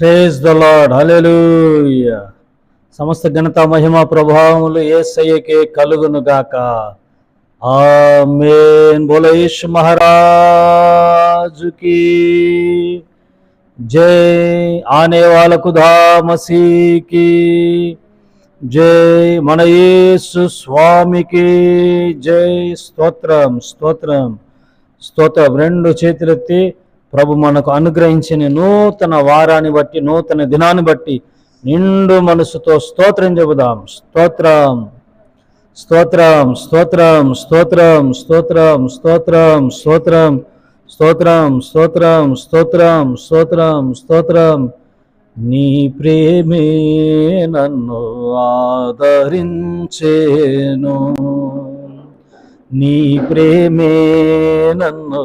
Praise the lord సమస్త ఘనత మహిమ ప్రభావములు ఏసయ్యకే కలుగును గాక మేన్ బోలయేష్ మహారాజుకి జై ఆనే వాళ్ళకు ధామసీకి జై మన యేసు స్వామికి జై స్తోత్రం స్తోత్రం స్తోత్రం రెండు చేతులెత్తి ప్రభు మనకు అనుగ్రహించిన నూతన వారాన్ని బట్టి నూతన దినాన్ని బట్టి నిండు మనసుతో స్తోత్రం చెబుదాం స్తోత్రం స్తోత్రం స్తోత్రం స్తోత్రం స్తోత్రం స్తోత్రం స్తోత్రం స్తోత్రం స్తోత్రం స్తోత్రం స్తోత్రం స్తోత్రం నీ ప్రేమే నన్ను ఆదరించేను నీ ప్రేమే నన్ను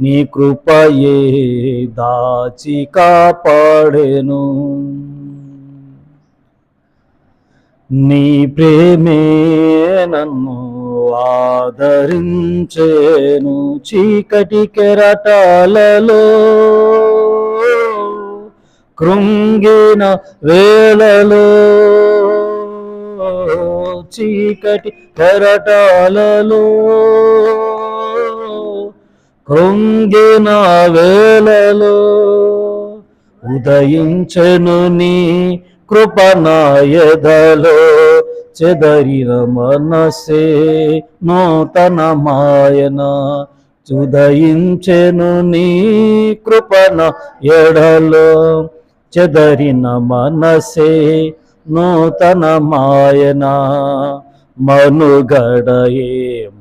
నీ కృపయే దాచి కాపాడేను. నీ ప్రేమే నన్ను ఆదరించేను. చీకటి కెరటాలలో కృంగిన వేళలో చీకటి కెరటాలలో కృంగిన వేళలో ఉదయించెను నీ కృపనాయదలో చెదరిన మనసే నూతన మాయన ఉదయించెను నీ కృపణ ఎడలో చెదరిన మనసే నూతన మాయన మనుగడయే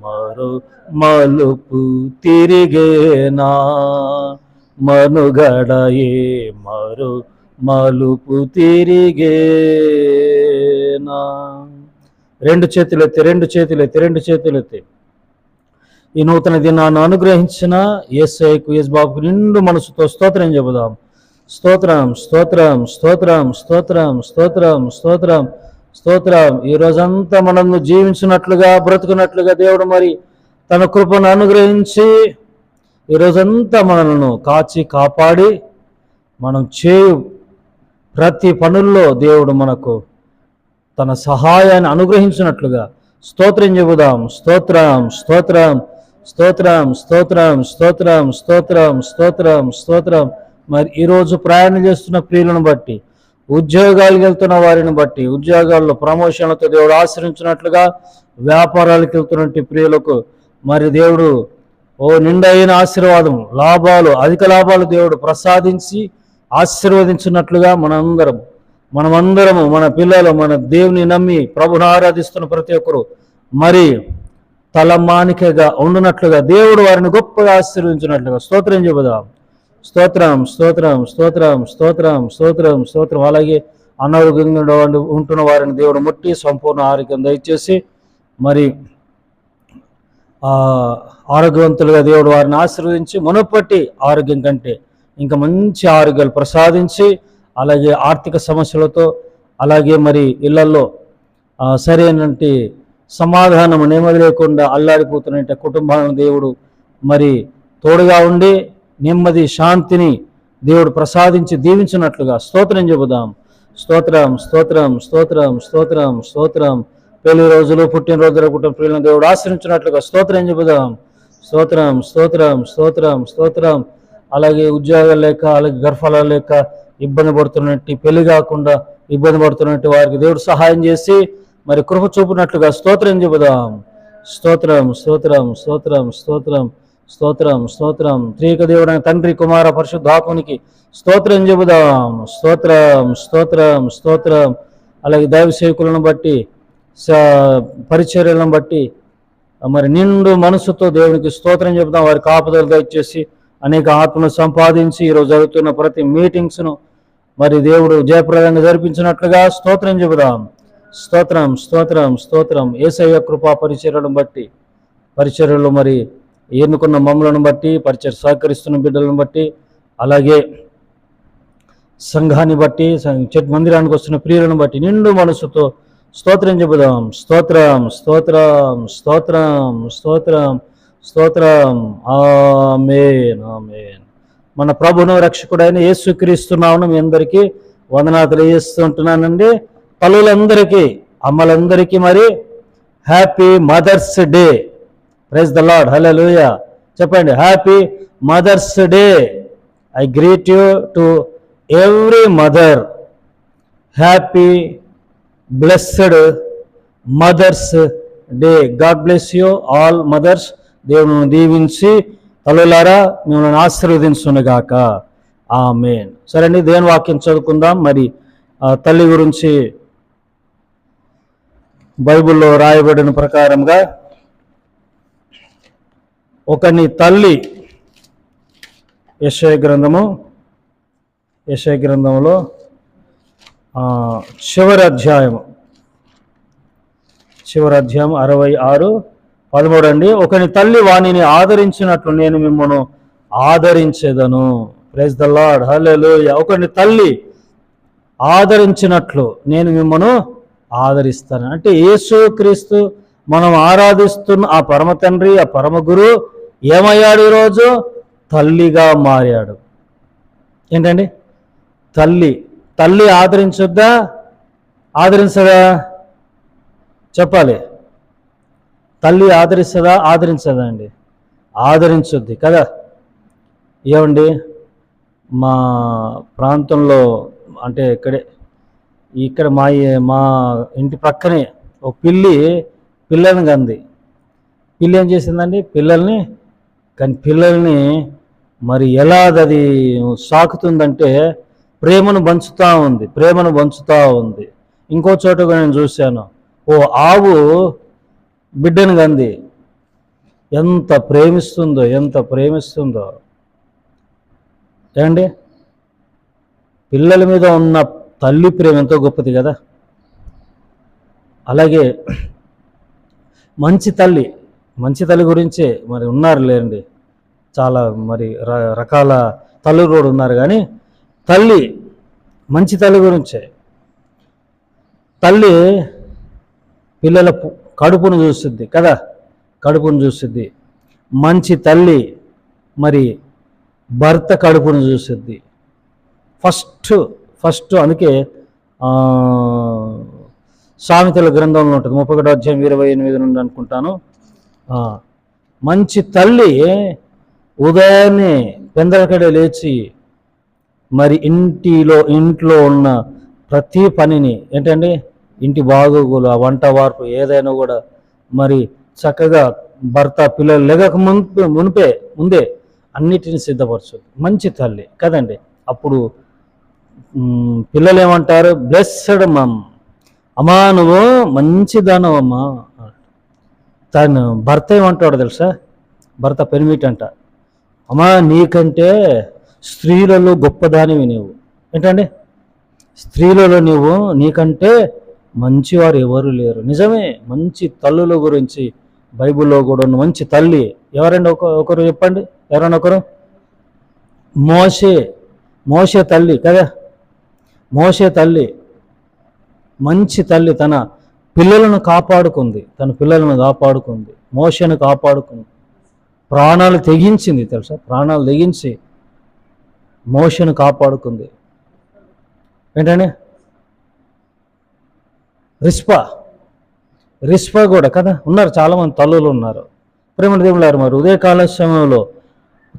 మరు మలుపు తిరిగేనా? మనుగడయే మరు మలుపు తిరిగేనా? రెండు చేతులెత్తి రెండు చేతులెత్తి రెండు చేతులెత్తి ఈ నూతన దినాన్ని అనుగ్రహించిన ఎస్ఐకు ఎస్ బాబుకు నిండు మనసుతో స్తోత్రం చెబుదాం. స్తోత్రం స్తోత్రం స్తోత్రం స్తోత్రం స్తోత్రం స్తోత్రం స్తోత్రం. ఈ రోజంతా మనల్ని జీవించినట్లుగా బ్రతుకున్నట్లుగా దేవుడు మరి తన కృపను అనుగ్రహించి ఈ రోజంతా మనల్ని కాచి కాపాడి మనం చేయు ప్రతి పనుల్లో దేవుడు మనకు తన సహాయాన్ని అనుగ్రహించినట్లుగా స్తోత్రం చెబుదాం. స్తోత్రం స్తోత్రం స్తోత్రం స్తోత్రం స్తోత్రం స్తోత్రం స్తోత్రం స్తోత్రం. మరి ఈరోజు ప్రయాణం చేస్తున్న ప్రియులను బట్టి ఉద్యోగాలకు వెళ్తున్న వారిని బట్టి ఉద్యోగాల్లో ప్రమోషన్లతో దేవుడు ఆశ్రయించినట్లుగా వ్యాపారాలకు వెళ్తున్నట్టు ప్రియులకు మరి దేవుడు ఓ నిండైన ఆశీర్వాదం లాభాలు అధిక లాభాలు దేవుడు ప్రసాదించి ఆశీర్వదించినట్లుగా మనందరం మనమందరము మన పిల్లలు మన దేవుని నమ్మి ప్రభుని ఆరాధిస్తున్న ప్రతి ఒక్కరు మరి తలమానికగా ఉండునట్లుగా దేవుడు వారిని గొప్పగా ఆశీర్వించినట్లుగా స్తోత్రం చెబుదాం. స్తోత్రం స్తోత్రం స్తోత్రం స్తోత్రం స్తోత్రం స్తోత్రం. అలాగే అనారోగ్యంగా ఉంటున్న వారిని దేవుడు ముట్టి సంపూర్ణ ఆరోగ్యం దయచేసి మరి ఆరోగ్యవంతులుగా దేవుడు వారిని ఆశీర్వదించి మునుపటి ఆరోగ్యం కంటే ఇంకా మంచి ఆరోగ్యాలు ప్రసాదించి అలాగే ఆర్థిక సమస్యలతో అలాగే మరి ఇళ్ళలో సరైనటువంటి సమాధానం నెమ్మది లేకుండా అల్లాడిపోతున్న కుటుంబాలను దేవుడు మరి తోడుగా ఉండి నెమ్మది శాంతిని దేవుడు ప్రసాదించి దీవించినట్లుగా స్తోత్రం చెబుదాం. స్తోత్రం స్తోత్రం స్తోత్రం స్తోత్రం స్తోత్రం. పెళ్ళి రోజులు పుట్టినరోజుల కుటుంబ ప్రియులను దేవుడు ఆశ్రయించినట్లుగా స్తోత్రం చెబుదాం. స్తోత్రం స్తోత్రం స్తోత్రం స్తోత్రం. అలాగే ఉద్యోగాలు లేక అలాగే గర్భాలు లేక ఇబ్బంది పడుతున్నట్టు పెళ్ళి కాకుండా ఇబ్బంది పడుతున్నట్టు వారికి దేవుడు సహాయం చేసి మరి కృప చూపునట్లుగా స్తోత్రం చెబుదాం. స్తోత్రం స్తోత్రం స్తోత్రం స్తోత్రం. స్తోత్రం స్తోత్రం. త్రీక దేవుడైన తండ్రి కుమార పరిశుద్ధాత్మునికి స్తోత్రం చెబుదాం. స్తోత్రం స్తోత్రం స్తోత్రం. అలాగే దైవ సేవకులను బట్టి స- పరిచర్యలను బట్టి మరి నిండు మనసుతో దేవునికి స్తోత్రం చెబుదాం. వారి కాపుదలు దయచేసి అనేక ఆత్మను సంపాదించి ఈరోజు జరుగుతున్న ప్రతి మీటింగ్స్ను మరి దేవుడు జయప్రదంగా జరిపించినట్లుగా స్తోత్రం చెబుదాం. స్తోత్రం స్తోత్రం స్తోత్రం. ఏసయ్య కృపా పరిచర్యలను బట్టి పరిచర్యలు మరి ఎన్నుకున్న మమ్మలను బట్టి పరిచయ సహకరిస్తున్న బిడ్డలను బట్టి అలాగే సంఘాన్ని బట్టి సం- మందిరానికి వస్తున్న ప్రియులను బట్టి నిండు మనసుతో స్తోత్రం చెబుదాం. స్తోత్రం స్తోత్రం స్తోత్రం స్తోత్రం స్తోత్రం. Amen amen. మన ప్రభును రక్షకుడైన యేసుక్రీస్తున్నాను మీ అందరికీ వందనాలు తెలియజేస్తుంటున్నానండి పల్లెలందరికీ అమ్మలందరికీ మరి happy mother's day. Praise the Lord hello చెప్పండి. Happy mother's day I greet you to every mother happy blessed mother's day God bless you all mothers దేవుని దీవించి తల్లులారా మిమ్మల్ని ఆశీర్వదించునుగాక. మెయిన్ సరే అండి దేవుని వాక్యం చదువుకుందాం. మరి ఆ తల్లి గురించి బైబిల్లో రాయబడిన ప్రకారంగా ఒకని తల్లి యశయ గ్రంథము యశయ గ్రంథంలో చివరి అధ్యాయము. చివరి అధ్యాయం అరవై ఆరు పదమూడు అండి. ఒకని తల్లి వాణిని ఆదరించినట్లు నేను మిమ్మల్ని ఆదరించేదను. ప్రైజ్ ద లాడ్ హలో ఒకని తల్లి ఆదరించినట్లు నేను మిమ్మను ఆదరిస్తాను. అంటే యేసు క్రీస్తు మనం ఆరాధిస్తున్న ఆ పరమ తండ్రి ఆ పరమ గురు ఏమయ్యాడు ఈరోజు? తల్లిగా మారాడు. ఏంటండి? తల్లి. తల్లి ఆదరించొద్దా? ఆదరించదా? చెప్పాలి. తల్లి ఆదరిస్తుందా? ఆదరించదా అండి? ఆదరించుద్ది కదా. ఏమండి? మా ప్రాంతంలో అంటే ఇక్కడే ఇక్కడ మా మా ఇంటి పక్కనే ఒక పిల్లి పిల్లని కంది. పిల్లి ఏం చేసిందండి? పిల్లల్ని కానీ పిల్లల్ని మరి ఎలా అది సాకుతుందంటే ప్రేమను పంచుతూ ఉంది ప్రేమను పంచుతూ ఉంది. ఇంకో చోట నేను చూశాను. ఓ ఆవు బిడ్డను గంది ఎంత ప్రేమిస్తుందో ఎంత ప్రేమిస్తుందో. ఏమండి? పిల్లల మీద ఉన్న తల్లి ప్రేమ ఎంతో గొప్పది కదా. అలాగే మంచి తల్లి మంచి తల్లి గురించే మరి ఉన్నారు లేండి. చాలా మరి ర- రకాల తల్లులు కూడా ఉన్నారు కానీ తల్లి మంచి తల్లి గురించే. తల్లి పిల్లల కడుపును చూస్తుంది కదా కడుపును చూస్తుంది. మంచి తల్లి మరి భర్త కడుపును చూస్తుంది. ఫస్ట్ ఫస్ట్ అందుకే సామెతల గ్రంథంలో ఉంటుంది. ముప్పై ఒకటో అధ్యాయం ఇరవై ఎనిమిది నుండి అనుకుంటాను. మంచి తల్లి ఉదయాన్నే పెందలకడే లేచి మరి ఇంటిలో ఇంట్లో ఉన్న ప్రతి పనిని ఏంటండి? ఇంటి బాగోగులు ఆ వంట వార్పు ఏదైనా కూడా మరి చక్కగా భర్త పిల్లలు లేక మునిపే మునిపే ముందే అన్నిటిని సిద్ధపరచు. మంచి తల్లి కదండి? అప్పుడు పిల్లలు ఏమంటారు బ్లెస్సడ్ మమ్ అమ్మా నువ్వు మంచిదానవమ్మా. తను భర్త ఏమంటాడు తెలుసా? భర్త పెనిమిటి అంట అమ్మా నీకంటే స్త్రీలలో గొప్పదానివి నీవు. ఏంటండి? స్త్రీలలో నీవు నీకంటే మంచివారు ఎవరు లేరు. నిజమే మంచి తల్లుల గురించి బైబిల్లో కూడా ఉన్న మంచి తల్లి ఎవరండి? ఒక ఒకరు చెప్పండి. ఎవరన్నా ఒకరు? మోసే మోసే తల్లి కదా? మోసే తల్లి మంచి తల్లి తన పిల్లలను కాపాడుకుంది. తన పిల్లలను కాపాడుకుంది. మోషను కాపాడుకుంది. ప్రాణాలు తెగించింది తెలుసా? ప్రాణాలు తెగించి మోషను కాపాడుకుంది. ఏంటండి? రిస్పా. రిస్పా కూడా కదా? ఉన్నారు చాలామంది తల్లులు ఉన్నారు. ప్రేమ దేవులారు మరి ఉదయకాల సమయంలో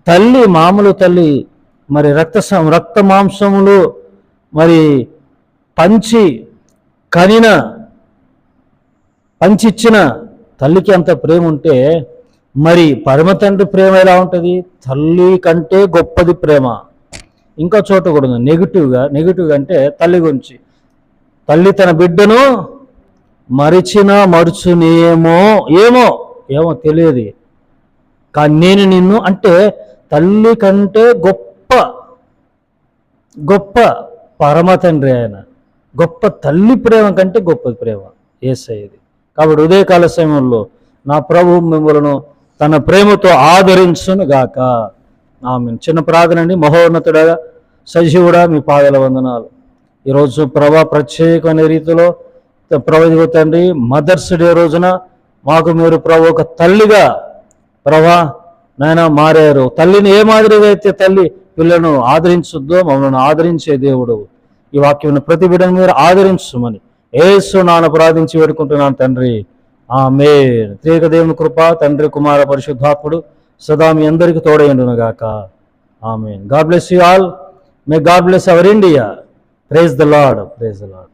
తల్లి మామూలు తల్లి మరి రక్త రక్త మాంసములు మరి పంచి కనిన పంచిచ్చిన తల్లికి అంత ప్రేమ ఉంటే మరి పరమ తండ్రి ప్రేమ ఎలా ఉంటుంది? తల్లి కంటే గొప్పది ప్రేమ. ఇంకో చోట కూడా ఉంది. నెగిటివ్గా నెగిటివ్గా అంటే తల్లి గురించి. తల్లి తన బిడ్డను మరిచిన మరుచునేమో ఏమో ఏమో తెలియదు. కానీ నేను నిన్ను అంటే తల్లి కంటే గొప్ప గొప్ప పరమ తండ్రి ఆయన. గొప్ప తల్లి ప్రేమ కంటే గొప్ప ప్రేమ. ఏసయ్యది. కాబట్టి ఉదయకాల సమయంలో నా ప్రభు మిమ్మలను తన ప్రేమతో ఆదరించును గాక ఆమె చిన్న ప్రార్థన అండి. మహోన్నతుడా సజీవుడా మీ పాదల వందనాలు. ఈరోజు ప్రభా ప్రత్యేకమైన రీతిలో ప్రభు తండ్రి మదర్స్ డే రోజున మాకు మీరు ప్రభు ఒక తల్లిగా ప్రభా నాయన మారారు. తల్లిని ఏ మాదిరిగా అయితే తల్లి పిల్లను ఆదరించుద్దో మమ్మల్ని ఆదరించే దేవుడు. ఈ వాక్యం ప్రతి బిడ్డను మీరు ఆదరించమని. ఏసు నాన్న ప్రార్థించి వేడుకుంటున్నాను తండ్రి. ఆ త్రేక దేవుని కృప తండ్రి కుమార పరిశుద్ధాత్ముడు సదా మీ అందరికీ తోడైండును ఆమె God bless you all. May God bless our India. Praise the Lord praise the Lord